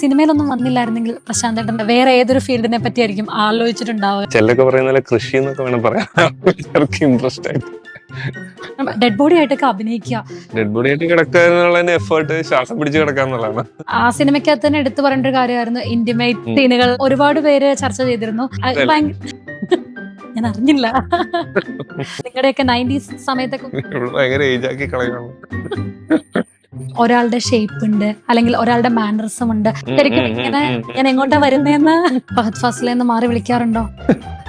സിനിമയിലൊന്നും വന്നില്ലായിരുന്നെങ്കിൽ പ്രശാന്ത് ഏട്ടന്റെ വേറെ ഏതൊരു ഫീൽഡിനെ പറ്റിയായിരിക്കും ആലോചിച്ചിട്ടുണ്ടാവുക? ചിലൊക്കെ പറയുന്ന കൃഷി എന്നൊക്കെ വേണം പറയാം ഇൻട്രസ്റ്റ് ആയിട്ട്. ഡെഡ് ബോഡി ആയിട്ടൊക്കെ അഭിനയിക്കുക. ഡെഡ് ബോഡി ആയിട്ട് കിടക്കുക എന്നുള്ളതിന് എഫേർട്ട് ശ്വാസം പിടിച്ച് കിടക്കാന്നുള്ളതാണ്. ആ സിനിമയ്ക്കകത്ത് തന്നെ എടുത്തു പറയേണ്ട ഒരു കാര്യമായിരുന്നു ഇന്റിമേറ്റ് സീനുകൾ ഒരുപാട് പേര് ചർച്ച ചെയ്തിരുന്നു. ഞാൻ അറിഞ്ഞില്ല. നിങ്ങളുടെയൊക്കെ നയന്റീസ് സമയത്തൊക്കെ ഭയങ്കര ഏജ് ആക്കി കളയണം ഒരാളുടെ ഷേപ്പ് ഉണ്ട് അല്ലെങ്കിൽ ഒരാളുടെ മാനറിസം ഉണ്ട്. ശരിക്കും ഇങ്ങനെ ഞാൻ എങ്ങോട്ടാ വരുന്നേന്ന്? ഫഹദ് ഫാസിലെ മാറി വിളിക്കാറുണ്ടോ?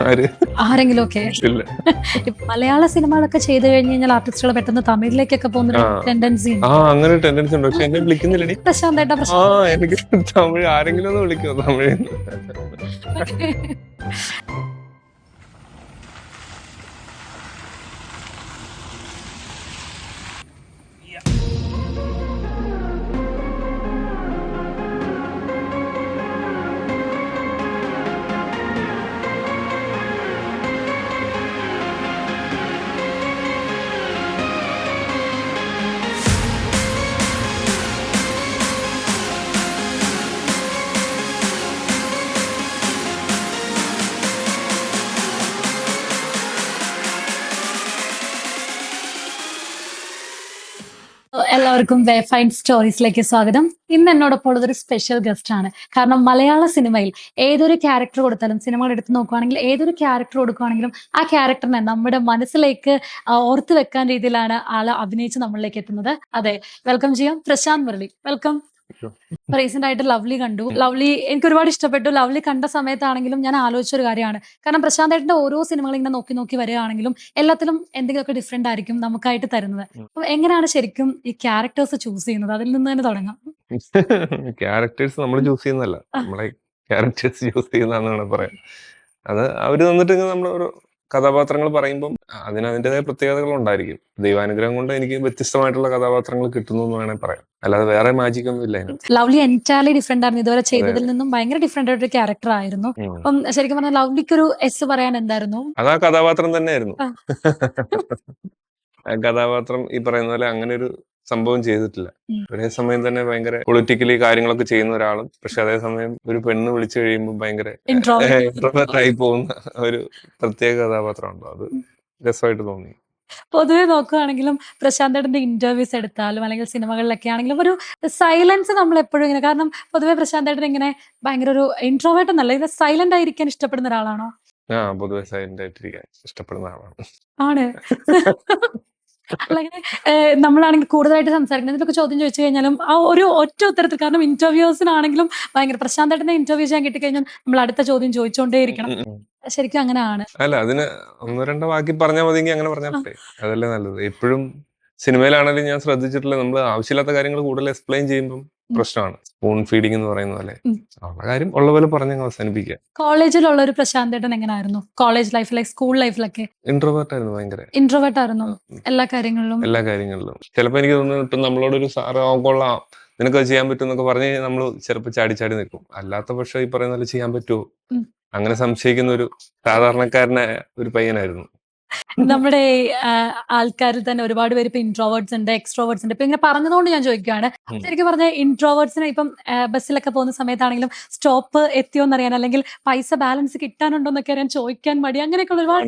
ആര്? ആരെങ്കിലും ഒക്കെ ഇല്ല മലയാള സിനിമകളൊക്കെ ചെയ്തു കഴിഞ്ഞ് കഴിഞ്ഞാൽ ആർട്ടിസ്റ്റുകൾ പെട്ടെന്ന് തമിഴിലേക്കൊക്കെ പോകുന്ന. ടെൻഡൻസി അങ്ങനെ ടെൻഡൻസി ഉണ്ട്. പക്ഷെ എന്നെ പ്രശ്നം. എനിക്ക് തമിഴ് ആരെങ്കിലും ഒന്ന് വിളിക്കുമോ തമിഴ്? എല്ലാവർക്കും ഫൈൻ സ്റ്റോറീസിലേക്ക് സ്വാഗതം. ഇന്ന് എന്നോടൊപ്പം ഉള്ളത് ഒരു സ്പെഷ്യൽ ഗസ്റ്റ് ആണ്. കാരണം മലയാള സിനിമയിൽ ഏതൊരു ക്യാരക്ടർ കൊടുത്താലും സിനിമകൾ എടുത്ത് നോക്കുകയാണെങ്കിൽ ഏതൊരു ക്യാരക്ടർ കൊടുക്കുകയാണെങ്കിലും ആ ക്യാരക്ടറിനെ നമ്മുടെ മനസ്സിലേക്ക് ഓർത്ത് വെക്കാൻ രീതിയിലാണ് ആൾ അഭിനയിച്ച് നമ്മളിലേക്ക് എത്തുന്നത്. അതെ വെൽക്കം ചെയ്യാം. പ്രശാന്ത് മുരളി വെൽക്കം റീസെന്റ് ആയിട്ട് ലവ്ലി കണ്ടു. ലവ്ലി എനിക്ക് ഒരുപാട് ഇഷ്ടപ്പെട്ടു. ലവ്ലി കണ്ട സമയത്താണെങ്കിലും ഞാൻ ആലോചിച്ച ഒരു കാര്യമാണ്. കാരണം പ്രശാന്ത് ഏട്ടന്റെ ഓരോ സിനിമകൾ ഇങ്ങനെ നോക്കി നോക്കി വരികയാണെങ്കിലും എല്ലാത്തിലും എന്തെങ്കിലുമൊക്കെ ഡിഫറെന്റ് ആയിരിക്കും നമുക്കായിട്ട് തരുന്നത്. അപ്പൊ എങ്ങനെയാണ് ശരിക്കും ഈ ക്യാരക്ടേഴ്സ് ചൂസ് ചെയ്യുന്നത്? അതിൽ നിന്ന് തന്നെ തുടങ്ങാം. ക്യാരക്ടേഴ്സ് നമ്മൾ ചൂസ് ചെയ്യുന്നതല്ല. നമ്മളെ ക്യാരക്ടേഴ്സ് ചൂസ് ചെയ്യുന്നതാണ് പറയാം അത് അവർ തന്നിട്ട് നമ്മൾ ഒരു കഥാപാത്രങ്ങൾ പറയുമ്പം അതിന് അതിന്റെതായ പ്രത്യേകതകൾ ഉണ്ടായിരിക്കും. ദൈവാനുഗ്രഹം കൊണ്ട് എനിക്ക് വ്യത്യസ്തമായിട്ടുള്ള കഥാപാത്രങ്ങൾ കിട്ടുന്നു എന്ന് വേണേൽ പറയാം. അല്ലാതെ വേറെ മാജിക് ഒന്നും ഇല്ല അതിനകത്ത്. ലവ്ലി എന്റയർലി ഡിഫറെന്റ് ആയിരുന്നു. ഇതുവരെ ചെയ്തതിൽ നിന്നും ഭയങ്കര ഡിഫറെന്റ് ആയിട്ടൊരു ക്യാരക്ടർ ആയിരുന്നു. അപ്പം ശരിക്കും പറഞ്ഞാൽ ലവ്ലിക്ക് ഒരു എസ് പറയാൻ എന്തായിരുന്നു? അത് ആ കഥാപാത്രം തന്നെയായിരുന്നു. കഥാപാത്രം ഈ പറയുന്ന പോലെ അങ്ങനെ ഒരു സംഭവം ചെയ്തിട്ടില്ല. ഉം. ഒരേ സമയം തന്നെ ഭയങ്കര പൊളിറ്റിക്കലി കാര്യങ്ങളൊക്കെ ചെയ്യുന്ന ഒരാളും പക്ഷെ അതേസമയം ഒരു പെണ്ണ് വിളിച്ചു കഴിയുമ്പോൾ ഭയങ്കര ഇൻട്രോ ആയി പോകുന്ന ഒരു പ്രത്യേക കഥാപാത്രമുണ്ടോ? അത് രസമായിട്ട് തോന്നി. പൊതുവെ നോക്കുകയാണെങ്കിലും പ്രശാന്തേട്ടന്റെ ഇന്റർവ്യൂസ് എടുത്താലും അല്ലെങ്കിൽ സിനിമകളിലൊക്കെ ആണെങ്കിലും ഒരു സൈലൻസ് നമ്മൾ എപ്പോഴും ഇങ്ങനെ കാരണം പൊതുവെ പ്രശാന്തേട്ടൻ ഇങ്ങനെ ഭയങ്കര ഒരു ഇൻട്രോവേർട്ട് എന്നല്ല ഇങ്ങനെ സൈലന്റ് ആയിരിക്കാൻ ഇഷ്ടപ്പെടുന്ന ഒരാളാണോ? ആ പൊതുവെ സൈലന്റ് ആയിട്ടിരിക്കാൻ ഇഷ്ടപ്പെടുന്ന ആളാണ്. ആണ്. അല്ലെങ്കിൽ നമ്മളാണെങ്കിൽ കൂടുതലായിട്ട് സംസാരിക്കുന്നത് ഇതിലൊക്കെ ചോദ്യം ചോദിച്ചു കഴിഞ്ഞാലും ആ ഒരു ഒറ്റ ഉത്തരത്തിൽ കാരണം ഇന്റർവ്യൂസിനാണെങ്കിലും ഭയങ്കര പ്രശാന്തായിട്ട് ഇന്റർവ്യൂ ചെയ്യാൻ കിട്ടിക്കഴിഞ്ഞാൽ നമ്മൾ അടുത്ത ചോദ്യം ചോദിച്ചുകൊണ്ടേ ഇരിക്കണം ഉം, ഉം. ശരിക്കും അങ്ങനെയാണ്. അല്ല അതിന് ഒന്നോ രണ്ടോ വാക്കി പറഞ്ഞാൽ മതിയെങ്കിൽ അങ്ങനെ പറഞ്ഞാൽ അതല്ലേ നല്ലത്. എപ്പോഴും സിനിമയിലാണെങ്കിലും ഞാൻ ശ്രദ്ധിച്ചിട്ടില്ല. നമ്മൾ ആവശ്യമില്ലാത്ത കാര്യങ്ങൾ കൂടുതൽ എക്സ്പ്ലെയിൻ ചെയ്യുമ്പം പ്രശ്നമാണ്. സ്പൂൺ ഫീഡിംഗ് എന്ന് പറയുന്ന പോലെ. ഉള്ള കാര്യം ഉള്ള പോലെ പറഞ്ഞങ്ങ് അവസാനിപ്പിക്കുക. കോളേജിലുള്ള ഒരു പ്രശാന്തേട്ടൻ എങ്ങനെയായിരുന്നു കോളേജ് ലൈഫിലെ സ്കൂൾ ലൈഫിലൊക്കെ ഇൻട്രോവേർട്ട് ആയിരുന്നു ഭയങ്കര. ഇൻട്രോവേർട്ട് ആയിരുന്നു. എല്ലാ കാര്യങ്ങളിലും? എല്ലാ കാര്യങ്ങളിലും. ചിലപ്പോൾ എനിക്ക് തോന്നുന്നു ഇപ്പം നമ്മളോടൊരു സാറ് കൊള്ളാം. നിനക്ക് അത് ചെയ്യാൻ പറ്റും എന്നൊക്കെ പറഞ്ഞ് നമ്മൾ ചിലപ്പോൾ ചാടി ചാടി നിൽക്കും. അല്ലാത്ത പക്ഷേ ഈ പറയുന്ന പോലെ ചെയ്യാൻ പറ്റുമോ? അങ്ങനെ സംശയിക്കുന്ന ഒരു സാധാരണക്കാരനായ ഒരു പയ്യനായിരുന്നു. നമ്മുടെ ആൾക്കാരിൽ തന്നെ ഒരുപാട് പേര് ഇപ്പൊ ഇൻട്രോവേർട്സ് ഉണ്ട് എക്സ്ട്രോവേർട്സ് ഉണ്ട്. ഇപ്പൊ ഇങ്ങനെ പറഞ്ഞതുകൊണ്ട് ഞാൻ ചോദിക്കുകയാണ്. ശരിക്കും പറഞ്ഞ ഇൻട്രോവേർട്സിന് ഇപ്പം ബസ്സിലൊക്കെ പോകുന്ന സമയത്താണെങ്കിലും സ്റ്റോപ്പ് എത്തിയോന്ന് അറിയാൻ അല്ലെങ്കിൽ പൈസ ബാലൻസ് കിട്ടാനുണ്ടോ എന്നൊക്കെ അറിയാൻ ചോദിക്കാൻ മടി. അങ്ങനെയൊക്കെ ഒരുപാട്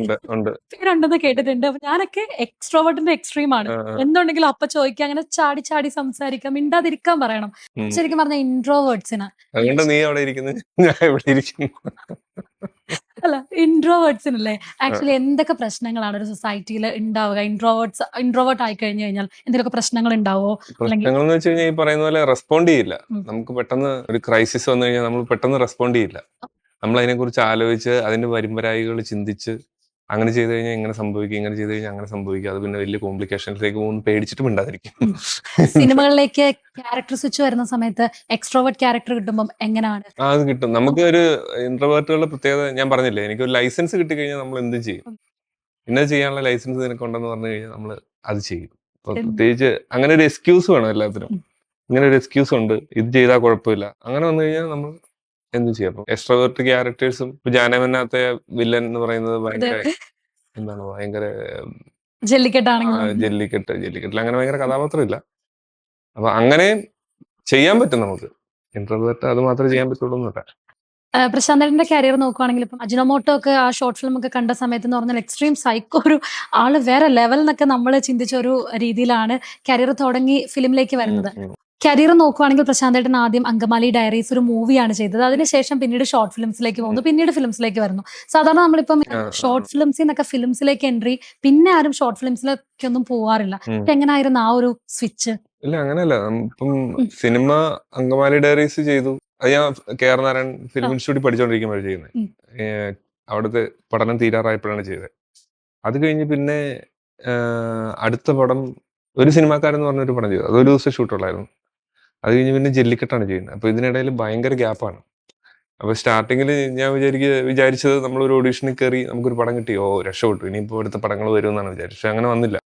പേരുണ്ടെന്ന് കേട്ടിട്ടുണ്ട്. ഞാനൊക്കെ എക്സ്ട്രോവേർട്ടിന്റെ എക്സ്ട്രീം ആണ്. എന്തുണ്ടെങ്കിലും അപ്പൊ ചോദിക്കുക അങ്ങനെ ചാടി ചാടി സംസാരിക്കാം മിണ്ടാതിരിക്കാൻ പറയണം. ശരിക്കും പറഞ്ഞ ഇൻട്രോവേർട്സിന് അതുകൊണ്ട് നീ അവിടെ ഇരിക്കുന്നു? ഞാൻ ഇവിടെ ഇരിക്കുന്നു. അല്ല ഇൻട്രോവേർട്സിനല്ലേ ആക്ച്വലി എന്തൊക്കെ പ്രശ്നങ്ങളാണ് ഒരു സൊസൈറ്റിയിൽ ഉണ്ടാവുക ഇൻട്രോവേർട്സ് ഇൻട്രോവേർട്ട് ആയി കഴിഞ്ഞു കഴിഞ്ഞാൽ എന്തെങ്കിലുമൊക്കെ പ്രശ്നങ്ങൾ ഉണ്ടാവോ പ്രശ്നങ്ങൾ എന്ന് വെച്ച് കഴിഞ്ഞാൽ ഈ പറയുന്ന പോലെ റെസ്പോണ്ട് ചെയ്യില്ല. നമുക്ക് പെട്ടെന്ന് ഒരു ക്രൈസിസ് വന്നു കഴിഞ്ഞാൽ നമ്മൾ പെട്ടെന്ന് റെസ്പോണ്ട് ചെയ്യില്ല. നമ്മൾ അതിനെക്കുറിച്ച് ആലോചിച്ച് അതിന്റെ വരുമ്പരായികൾ ചിന്തിച്ച് അങ്ങനെ ചെയ്ത് കഴിഞ്ഞാൽ ഇങ്ങനെ സംഭവിക്കും ഇങ്ങനെ ചെയ്ത് കഴിഞ്ഞാൽ അങ്ങനെ സംഭവിക്കും. അത് പിന്നെ വലിയ കോംപ്ലിക്കേഷൻസിലേക്ക് പോകുന്നു പേടിച്ചിട്ട് മിണ്ടാതിരിക്കും. സിനിമകളിലേക്ക് ക്യാരക്ടർ സ്വിച്ച് വരുന്ന സമയത്ത് എക്സ്ട്രോവേർട്ട് ക്യാരക്ടർ കിട്ടുമ്പോൾ എങ്ങനെയാണ് അത് കിട്ടും. നമുക്ക് ഒരു ഇന്റർവേർട്ടുകളുടെ പ്രത്യേകത ഞാൻ പറഞ്ഞില്ലേ എനിക്ക് ഒരു ലൈസൻസ് കിട്ടി കഴിഞ്ഞാൽ നമ്മൾ എന്തും ചെയ്യും. പിന്നെ ഇന്നത് ചെയ്യാനുള്ള ലൈസൻസ് നിനക്ക് ഉണ്ടെന്ന് പറഞ്ഞു കഴിഞ്ഞാൽ നമ്മൾ അത് ചെയ്യും. പ്രത്യേകിച്ച് അങ്ങനെ ഒരു എക്സ്ക്യൂസ് വേണം എല്ലാത്തിനും. ഇങ്ങനെ ഒരു എക്സ്ക്യൂസ് ഉണ്ട് ഇത് ചെയ്താൽ കുഴപ്പമില്ല. അങ്ങനെ വന്നു കഴിഞ്ഞാൽ നമ്മൾ എന്തും ചെയ്യാം അപ്പൊ എക്സ്ട്രോവേർട്ട് ക്യാരക്ടേഴ്സും ജാനമനാത്ത വില്ലൻ എന്ന് പറയുന്നത് ഭയങ്കര എന്താണ് ഭയങ്കര ജല്ലിക്കെട്ടാണെങ്കിലും. ജല്ലിക്കെട്ട് ജല്ലിക്കെട്ടിൽ അങ്ങനെ ഭയങ്കര കഥാപാത്രം ഇല്ല അപ്പൊ അങ്ങനെ ചെയ്യാൻ പറ്റും നമുക്ക്. ഇന്റർവേർട്ട് അത് മാത്രമേ ചെയ്യാൻ പറ്റുള്ളൂ എന്നല്ല. കരിയർ നോക്കുവാണെങ്കിൽ ഇപ്പം അജിനോമോട്ടോ ഒക്കെ ആ ഷോർട്ട് ഫിലിം ഒക്കെ കണ്ട സമയത്ത് എന്ന് പറഞ്ഞാൽ എക്സ്ട്രീം സൈക്കോ ഒരു ആൾ വേറെ ലെവൽ എന്നൊക്കെ നമ്മൾ ചിന്തിച്ച ഒരു രീതിയിലാണ് കരിയർ തുടങ്ങി ഫിലിമിലേക്ക് വരുന്നത്. കരിയർ നോക്കുവാണെങ്കിൽ പ്രശാന്തേട്ടൻ ആദ്യം അങ്കമാലി ഡയറീസ് ഒരു മൂവിയാണ് ചെയ്തത്. അതിനുശേഷം പിന്നീട് ഷോർട്ട് ഫിലിംസിലേക്ക് പോകുന്നു. പിന്നീട് ഫിലിംസിലേക്ക് വരുന്നു. സാധാരണ നമ്മളിപ്പം ഷോർട്ട് ഫിലിംസിൽ നിന്നൊക്കെ ഫിലിംസിലേക്ക് എൻട്രി പിന്നെ ആരും ഷോർട്ട് ഫിലിംസിലേക്ക് ഒന്നും പോവാറില്ല. എങ്ങനെയായിരുന്നു ആ ഒരു സ്വിച്ച് ഇല്ല അങ്ങനെയല്ല. ഇപ്പം സിനിമ അങ്കമാലി ഡയറീസ് ചെയ്തു. അത് ഞാൻ കെ ആർ നാരായൺ ഫിലിം. ഇൻസ്റ്റിറ്റ്യൂട്ടിൽ പഠിച്ചുകൊണ്ടിരിക്കുമ്പോഴാണ് ചെയ്യുന്നത്. അവിടുത്തെ പഠനം തീരാറായപ്പോഴാണ് ചെയ്തത് അത് കഴിഞ്ഞ് പിന്നെ അടുത്ത പടം ഒരു സിനിമാക്കാരൻ എന്ന് പറഞ്ഞൊരു പടം ചെയ്തു. അതൊരു ദിവസം ഷൂട്ടുള്ളായിരുന്നു അത് കഴിഞ്ഞ് പിന്നെ ജെല്ലിക്കെട്ടാണ് ചെയ്യുന്നത്. അപ്പോൾ ഇതിനിടയിൽ ഭയങ്കര ഗ്യാപ്പാണ്. അപ്പോൾ സ്റ്റാർട്ടിങ്ങിൽ ഞാൻ വിചാരിക്ക വിചാരിച്ചത് നമ്മൾ ഒരു ഓഡീഷനിൽ കയറി നമുക്കൊരു പടം കിട്ടി. ഓ രക്ഷപ്പെട്ടു. ഇനിയിപ്പോൾ അടുത്ത പടങ്ങൾ വരുമെന്നാണ് വിചാരിച്ചത്. പക്ഷെ അങ്ങനെ വന്നില്ല.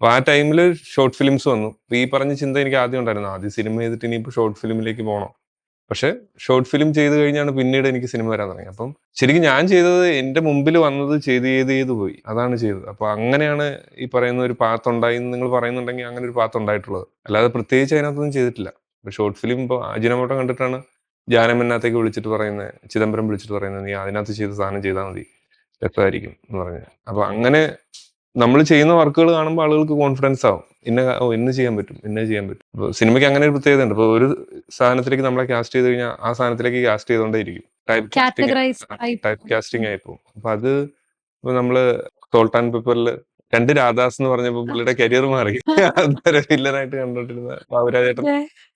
അപ്പൊ ആ ടൈമിൽ ഷോർട്ട് ഫിലിംസ് വന്നു. ഈ പറഞ്ഞ ചിന്ത എനിക്ക് ആദ്യം ഉണ്ടായിരുന്നു. ആദ്യം സിനിമ ചെയ്തിട്ട് ഇനിയിപ്പോൾ ഷോർട്ട് ഫിലിമിലേക്ക് പോകണം പക്ഷെ ഷോർട്ട് ഫിലിം ചെയ്ത് കഴിഞ്ഞാണ് പിന്നീട് എനിക്ക് സിനിമ വരാൻ തുടങ്ങി അപ്പം ശരിക്കും ഞാൻ ചെയ്തത് എന്റെ മുമ്പിൽ വന്നത് ചെയ്ത് ചെയ്ത് ചെയ്ത് പോയി. അതാണ് ചെയ്തത്. അപ്പോൾ അങ്ങനെയാണ് ഈ പറയുന്ന ഒരു പാത്ത് ഉണ്ടായി നിങ്ങൾ പറയുന്നുണ്ടെങ്കിൽ അങ്ങനെ ഒരു പാത്ത് ഉണ്ടായിട്ടുള്ളത്. അല്ലാതെ പ്രത്യേകിച്ച് അതിനകത്തൊന്നും ചെയ്തിട്ടില്ല. ഷോർട്ട് ഫിലിം ഇപ്പോൾ അജിനമോട്ടം കണ്ടിട്ടാണ് ജാനമന്നത്തേക്ക് വിളിച്ചിട്ട് പറയുന്നത് ചിദംബരം വിളിച്ചിട്ട് പറയുന്നത് നീ അതിനകത്ത് ചെയ്ത സാധനം ചെയ്താൽ മതി രസമായിരിക്കും എന്ന് പറഞ്ഞ്. അപ്പൊ അങ്ങനെ നമ്മൾ ചെയ്യുന്ന വർക്കുകൾ കാണുമ്പോൾ ആളുകൾക്ക് കോൺഫിഡൻസ് ആവും. ഇന്ന ഓ ഇന്ന് ചെയ്യാൻ പറ്റും ഇന്ന ചെയ്യാൻ പറ്റും. അപ്പോൾ സിനിമയ്ക്ക് അങ്ങനെ ഒരു പ്രത്യേകത ഉണ്ട് ഇപ്പോൾ ഒരു സാധനത്തിലേക്ക് നമ്മളെ കാസ്റ്റ് ചെയ്ത് കഴിഞ്ഞാൽ ആ സാധനത്തിലേക്ക് കാസ്റ്റ് ചെയ്തുകൊണ്ടേയിരിക്കും ടൈപ്പ് കാസ്റ്റിംഗ് ടൈപ്പ് കാസ്റ്റിംഗ് ആയിപ്പോ അപ്പൊ അത് ഇപ്പൊ നമ്മൾ സോൾട്ട് ആൻഡ് പെപ്പറിൽ രണ്ട് രാധാസ് എന്ന് പറഞ്ഞപ്പോ പുള്ളിയുടെ കരിയർ മാറി. അതുവരെ വില്ലനായിട്ട് കണ്ടോണ്ടിരുന്ന ബാബുരാജേട്ടൻ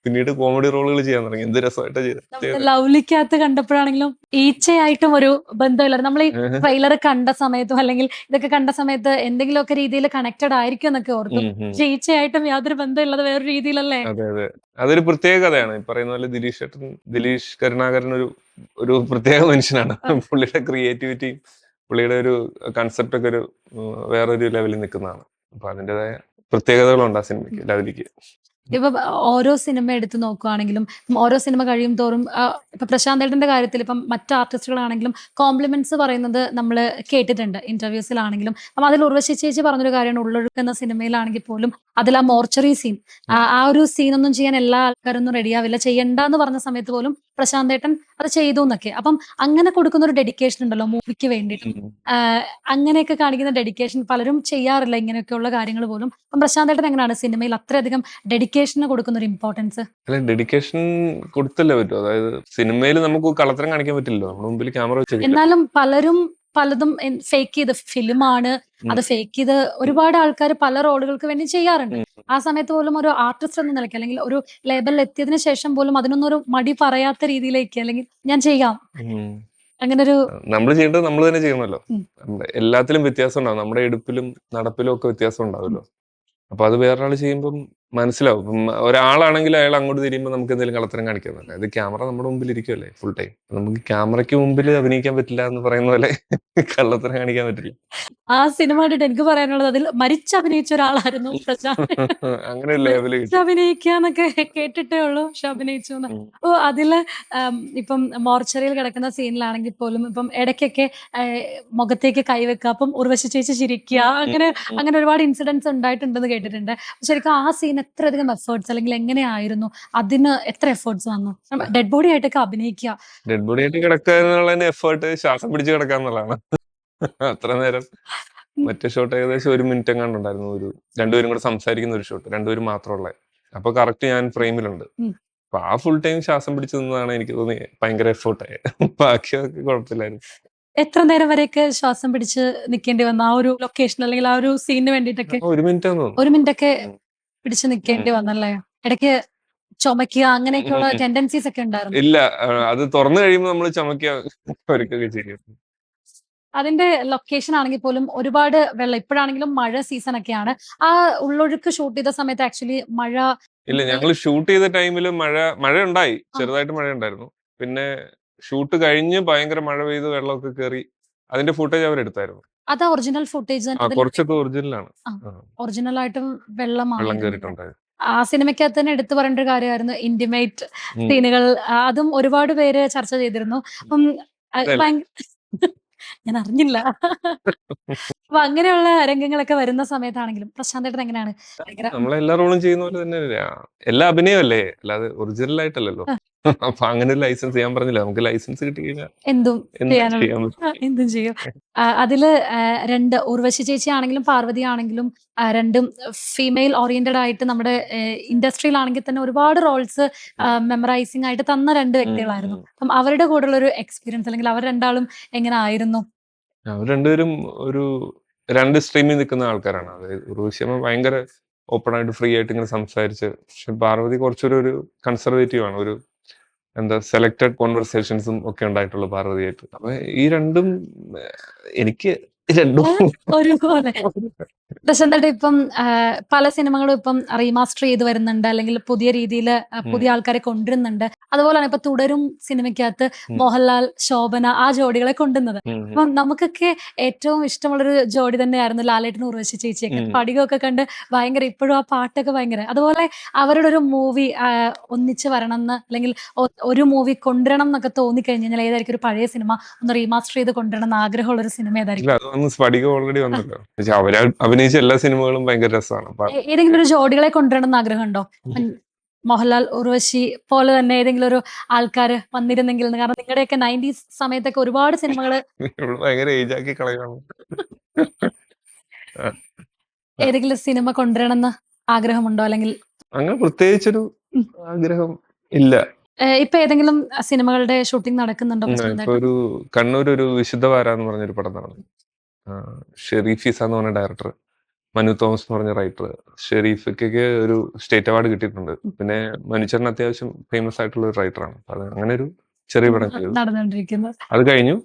പിന്നീട് കോമഡി റോളുകൾ ചെയ്യാൻ തുടങ്ങി. എന്ത് രസമായിട്ടാ ചെയ്തത് ലവ്ലിക്കകത്ത് കണ്ടപ്പോഴാണെങ്കിലും ഈച്ചയായിട്ടും ഒരു ബന്ധമില്ലായിരുന്നു. നമ്മൾ ഈ ട്രെയിലർ കണ്ട സമയത്തും അല്ലെങ്കിൽ ഇതൊക്കെ കണ്ട സമയത്ത് എന്തെങ്കിലുമൊക്കെ രീതിയിൽ കണക്റ്റഡ് ആയിരിക്കും എന്നൊക്കെ ഓർത്തു. പക്ഷെ ഈച്ചയായിട്ടും യാതൊരു ബന്ധമില്ലാതെ വേറൊരു രീതിയിലല്ലേ? അതെ അതെ. അതൊരു പ്രത്യേക കഥയാണ്. ഈ പറയുന്ന പോലെ ദിലീഷ് ഏട്ടൻ ദിലീഷ് കരുണാകരൻ ഒരു ഒരു പ്രത്യേക മനുഷ്യനാണ്. പുള്ളിയുടെ ക്രിയേറ്റിവിറ്റിയും പുള്ളിയുടെ ഒരു കൺസെപ്റ്റ് ഒക്കെ ഒരു വേറൊരു ലെവലിൽ നിൽക്കുന്നതാണ്. അപ്പൊ അതിന്റെതായ പ്രത്യേകതകളുണ്ട് ആ സിനിമയ്ക്ക് ലവലിക്ക്. ഇപ്പൊ ഓരോ സിനിമ എടുത്ത് നോക്കുകയാണെങ്കിലും ഓരോ സിനിമ കഴിയും തോറും ഇപ്പൊ പ്രശാന്ത് ഏട്ടന്റെ കാര്യത്തിൽ ഇപ്പം മറ്റു ആർട്ടിസ്റ്റുകളാണെങ്കിലും കോംപ്ലിമെന്റ്സ് പറയുന്നത് നമ്മൾ കേട്ടിട്ടുണ്ട് ഇന്റർവ്യൂസിലാണെങ്കിലും അപ്പം അതിൽ ഉർവശി ചേച്ചി പറഞ്ഞൊരു കാര്യമാണ് ഉള്ളൊഴുക്ക് എന്ന സിനിമയിലാണെങ്കിൽ പോലും അതിൽ ആ മോർച്ചറി സീൻ ആ ഒരു സീൻ ഒന്നും ചെയ്യാൻ എല്ലാ ആൾക്കാരൊന്നും റെഡിയാവില്ല ചെയ്യണ്ട എന്ന് പറഞ്ഞ സമയത്ത് പോലും പ്രശാന്ത് ഏട്ടൻ അത് ചെയ്തു എന്നൊക്കെ. അപ്പം അങ്ങനെ കൊടുക്കുന്ന ഒരു ഡെഡിക്കേഷൻ ഉണ്ടല്ലോ മൂവിക്ക് വേണ്ടിയിട്ട്. അങ്ങനെയൊക്കെ കാണിക്കുന്ന ഡെഡിക്കേഷൻ പലരും ചെയ്യാറില്ല ഇങ്ങനെയൊക്കെയുള്ള കാര്യങ്ങൾ പോലും. അപ്പം പ്രശാന്തേട്ടൻ എങ്ങനെയാണ് സിനിമയിൽ അത്രയധികം ഡെഡിക്കേഷന് കൊടുക്കുന്ന ഒരു ഇമ്പോർട്ടൻസ് അല്ല ഡെഡിക്കേഷൻ കൊടുത്തല്ലേ പറ്റൂ. അതായത് സിനിമയിൽ നമുക്ക് കളത്തരം കാണിക്കാൻ പറ്റില്ലല്ലോ. നമ്മുടെ മുമ്പിൽ ക്യാമറ എന്നാലും പലരും പലതും ഫേക്ക് ചെയ്ത് ഫിലിമാണ് അത് ഫേക്ക് ചെയ്ത് ഒരുപാട് ആൾക്കാർ പല റോളുകൾക്ക് വേണ്ടി ചെയ്യാറുണ്ട്. ആ സമയത്ത് പോലും ഒരു ആർട്ടിസ്റ്റ് എന്ന നിലയ്ക്ക് അല്ലെങ്കിൽ ഒരു ലേബലിൽ എത്തിയതിനു ശേഷം പോലും അതിനൊന്നും ഒരു മടി പറയാത്ത രീതിയിലേക്ക് അല്ലെങ്കിൽ ഞാൻ ചെയ്യാം. അങ്ങനെ ഒരു നമ്മൾ ചെയ്യേണ്ടത് നമ്മൾ തന്നെ ചെയ്യണമല്ലോ. എല്ലാത്തിലും വ്യത്യാസം ഉണ്ടാവും. നമ്മുടെ എടുപ്പിലും നടപ്പിലും ഒക്കെ വ്യത്യാസം ഉണ്ടാവുമല്ലോ. അപ്പൊ അത് വേറൊരാൾ ചെയ്യുമ്പം മനസ്സിലാവും. ഒരാളാണെങ്കിൽ അയാൾ അങ്ങോട്ട് തിരിയുമ്പോൾ നമുക്ക് എന്തെങ്കിലും കളത്തരം കാണിക്കുന്നുണ്ട് അത് ഇത് ക്യാമറ നമ്മുടെ മുമ്പിൽ ഇരിക്കുമല്ലേ ഫുൾ ടൈം നമുക്ക് ക്യാമറയ്ക്ക് മുമ്പിൽ അഭിനയിക്കാൻ പറ്റില്ല എന്ന് പറയുന്ന പോലെ കള്ളത്തരം കാണിക്കാൻ പറ്റില്ല. ആ സിനിമയുടെ എനിക്ക് പറയാനുള്ളത് അതിൽ മരിച്ചഭിനയിച്ച ഒരാളായിരുന്നു പ്രശാന്ത്. അങ്ങനെ ലെവൽ അഭിനയിക്കാന്നൊക്കെ കേട്ടിട്ടേ ഉള്ളൂ പക്ഷെ അഭിനയിച്ചു. ഓ അതിൽ ഇപ്പം മോർച്ചറിയിൽ കിടക്കുന്ന സീനിലാണെങ്കിൽ പോലും ഇപ്പം ഇടയ്ക്കൊക്കെ മുഖത്തേക്ക് കൈവെക്കുക അപ്പം ഉർവശി ചേച്ചി ചിരിക്കുക അങ്ങനെ. അങ്ങനെ ഒരുപാട് ഇൻസിഡൻസ് ഉണ്ടായിട്ടുണ്ടെന്ന് കേട്ടിട്ടുണ്ട്. ശരിക്കും ആ സീൻ എത്രയധികം എഫേർട്സ് അല്ലെങ്കിൽ എങ്ങനെയായിരുന്നു? അതിന് എത്ര എഫേർട്സ് വന്നു? ഡെഡ് ബോഡി ആയിട്ടൊക്കെ അഭിനയിക്കുക. ഡെഡ് ബോഡി ആയിട്ട് കിടക്കുക എന്നുള്ളതിന്റെ എഫേർട്ട് ശ്വാസം പിടിച്ച് കിടക്കുക എന്നുള്ളതാണ്. അത്ര നേരം. മറ്റേ ഷോട്ട് ഏകദേശം ഒരു മിനിറ്റ് എങ്ങാണ്ട് ഉണ്ടായിരുന്നു. ഒരു രണ്ടുപേരും കൂടെ സംസാരിക്കുന്ന ഒരു ഷോട്ട് രണ്ടുപേരും മാത്രമുള്ള. അപ്പൊ കറക്റ്റ് ഞാൻ ഫ്രെയിമിലുണ്ട്. അപ്പൊ ആ ഫുൾ ടൈം ശ്വാസം പിടിച്ചു നിന്നതാണ് എനിക്ക് തോന്നി ഭയങ്കര എഫേർട്ടായി ബാക്കിയൊക്കെ കുഴപ്പമില്ലായിരുന്നു. എത്ര നേരം വരെയൊക്കെ ശ്വാസം പിടിച്ച് നിൽക്കേണ്ടി വന്ന? ആ ഒരു ലൊക്കേഷൻ അല്ലെങ്കിൽ ആ ഒരു സീനിന് വേണ്ടിട്ടൊക്കെ ഒരു മിനിറ്റ് ഒരു മിനിറ്റ് ഒക്കെ. പിടിച്ചു നിൽക്കേണ്ടി വന്നല്ലേ? ഇടയ്ക്ക് ചുമക്കുക അങ്ങനെയൊക്കെയുള്ള. ടെൻഡൻസീസ് ഒക്കെ ഉണ്ടായിരുന്നു? ഇല്ല. അത് തുറന്നു കഴിയുമ്പോൾ നമ്മൾ ചുമക്കുക ചെയ്യും. അതിന്റെ ലൊക്കേഷൻ ആണെങ്കിൽ പോലും ഒരുപാട് വെള്ളം ഇപ്പോഴാണെങ്കിലും മഴ സീസൺ ഒക്കെയാണ്. ആ ഉള്ളൊഴുക്ക് ഷൂട്ട് ചെയ്ത സമയത്ത് ആക്ച്വലി മഴ ഇല്ല ഞങ്ങൾ ഷൂട്ട് ചെയ്ത ടൈമിൽ മഴ മഴ ഉണ്ടായി. ചെറുതായിട്ട് മഴ ഉണ്ടായിരുന്നു. പിന്നെ ഷൂട്ട് കഴിഞ്ഞ് ഭയങ്കര മഴ പെയ്ത് വെള്ളമൊക്കെ കയറി അതിന്റെ ഫുട്ടേജ് അവരെടുത്തായിരുന്നു. അത് ഒറിജിനൽ ഫുട്ടേജ് കുറച്ചൊക്കെ ഒറിജിനലാണ്. ഒറിജിനൽ ആയിട്ടും വെള്ളം വെള്ളമാണ് ആ സിനിമയ്ക്കകത്ത് തന്നെ എടുത്തു പറയേണ്ട ഒരു കാര്യമായിരുന്നു ഇന്റിമേറ്റ് സീനുകൾ. അതും ഒരുപാട് പേര് ചർച്ച ചെയ്തിരുന്നു. അപ്പം ഞാൻ അറിഞ്ഞില്ല. അപ്പൊ അങ്ങനെയുള്ള രംഗങ്ങളൊക്കെ വരുന്ന സമയത്താണെങ്കിലും പ്രശാന്തായിട്ട് എങ്ങനെയാണ്? നമ്മളെല്ലാ റോളും ചെയ്യുന്ന പോലെ തന്നെ എല്ലാ അഭിനയമല്ലേ? അല്ലാതെ ഒറിജിനൽ ആയിട്ടല്ലല്ലോ അപ്പൊ അങ്ങനെ ലൈസൻസ് ചെയ്യാൻ പറഞ്ഞില്ല. നമുക്ക് ലൈസൻസ് കിട്ടിയില്ല. എന്തും എന്ത് ചെയ്യും. അതിൽ രണ്ട് ഉർവശി ചേച്ചി ആണെങ്കിലും പാർവതി ആണെങ്കിലും രണ്ടും ഫീമെയിൽ ഓറിയന്റഡ് ആയിട്ട് നമ്മുടെ ഇൻഡസ്ട്രിയിലാണെങ്കിൽ തന്നെ ഒരുപാട് റോൾസ് മെമ്മറൈസിംഗ് ആയിട്ട് തന്ന രണ്ട് വ്യക്തികളായിരുന്നു. അപ്പം അവരുടെ കൂടെയുള്ള ഒരു എക്സ്പീരിയൻസ് അല്ലെങ്കിൽ അവർ രണ്ടാളും എങ്ങനെ ആയിരുന്നു? അവർ രണ്ടുപേരും ഒരു രണ്ട് സ്ട്രീമിൽ നിൽക്കുന്ന ആൾക്കാരാണ്. അതായത് ഉർവശിയമ്മ ഭയങ്കര ഓപ്പൺ ആയിട്ട് ഫ്രീ ആയിട്ട് ഇങ്ങനെ സംസാരിച്ച് പക്ഷെ പാർവതി കുറച്ചൊരു ഒരു കൺസർവേറ്റീവ് ആണ്. ഒരു എന്താ സെലക്റ്റഡ് കോൺവെർസേഷൻസും ഒക്കെ ഉണ്ടായിട്ടുള്ളൂ പാർവതിയായിട്ട്. അപ്പൊ ഈ രണ്ടും എനിക്ക് രണ്ടും ഒരുപോലെ. പ്രശാന്തേട്ട ഇപ്പം പല സിനിമകളും ഇപ്പം റീമാസ്റ്റർ ചെയ്ത് വരുന്നുണ്ട് അല്ലെങ്കിൽ പുതിയ രീതിയിൽ പുതിയ ആൾക്കാരെ കൊണ്ടുവരുന്നുണ്ട്. അതുപോലെയാണ് ഇപ്പൊ തുടരും സിനിമയ്ക്കകത്ത് മോഹൻലാൽ ശോഭന ആ ജോഡികളെ കൊണ്ടുവന്നത്. അപ്പം നമുക്കൊക്കെ ഏറ്റവും ഇഷ്ടമുള്ളൊരു ജോഡി തന്നെയായിരുന്നു ലാലേട്ടൻ ഉർവശി ചേച്ചിയൊക്കെ. പടികമൊക്കെ കണ്ട് ഭയങ്കര ഇപ്പോഴും ആ പാട്ടൊക്കെ ഭയങ്കര. അതുപോലെ അവരുടെ ഒരു മൂവി ഒന്നിച്ച് വരണം എന്ന് അല്ലെങ്കിൽ ഒരു മൂവി കൊണ്ടുവരണം എന്നൊക്കെ തോന്നി കഴിഞ്ഞാൽ ഏതായിരിക്കും ഒരു പഴയ സിനിമ? ഒന്ന് റീമാസ്റ്റർ ചെയ്ത് കൊണ്ടുവരണം എന്ന് ആഗ്രഹമുള്ള ഒരു സിനിമ ഏതായിരിക്കും? ഓൾറെഡി വന്നല്ലോ. അവർ അഭിനയിച്ച എല്ലാ സിനിമകളും ഭയങ്കര രസമാണ്. ഏതെങ്കിലും ഒരു ജോഡികളെ കൊണ്ടുവരണം ആഗ്രഹം ഉണ്ടോ മോഹൻലാൽ ഉർവശി പോലെ തന്നെ ഏതെങ്കിലും ഒരു ആൾക്കാർ വന്നിരുന്നെങ്കിൽ കാരണം നിങ്ങളുടെയൊക്കെ നയന്റീസ് സമയത്തൊക്കെ ഒരുപാട് സിനിമകൾ ഭയങ്കര ഏജ് ആക്കി കളയാണ് ഏതെങ്കിലും സിനിമ കൊണ്ടുവരണം എന്ന് ആഗ്രഹമുണ്ടോ? അല്ലെങ്കിൽ അങ്ങനെ പ്രത്യേകിച്ചൊരു ഒരു ആഗ്രഹം ഇല്ല. ഇപ്പൊ ഏതെങ്കിലും സിനിമകളുടെ ഷൂട്ടിംഗ് നടക്കുന്നുണ്ടോ ഒരു കണ്ണൂർ ഒരു വിശുദ്ധവാര എന്ന് പറഞ്ഞൊരു പടം നടന്നു. ഷെരീഫ് എന്ന് പറഞ്ഞ ഡയറക്ടർ. മനു തോമസ് എന്ന് പറഞ്ഞ റൈറ്റർ ഷെരീഫിക്ക് ഒരു സ്റ്റേറ്റ് അവാർഡ് കിട്ടിയിട്ടുണ്ട്. പിന്നെ മനുചരൻ അത്യാവശ്യം ഫേമസ് ആയിട്ടുള്ള ഒരു റൈറ്ററാണ് അത് അങ്ങനെ ഒരു ചെറിയ പടം ചെയ്തു. അത് കഴിഞ്ഞു.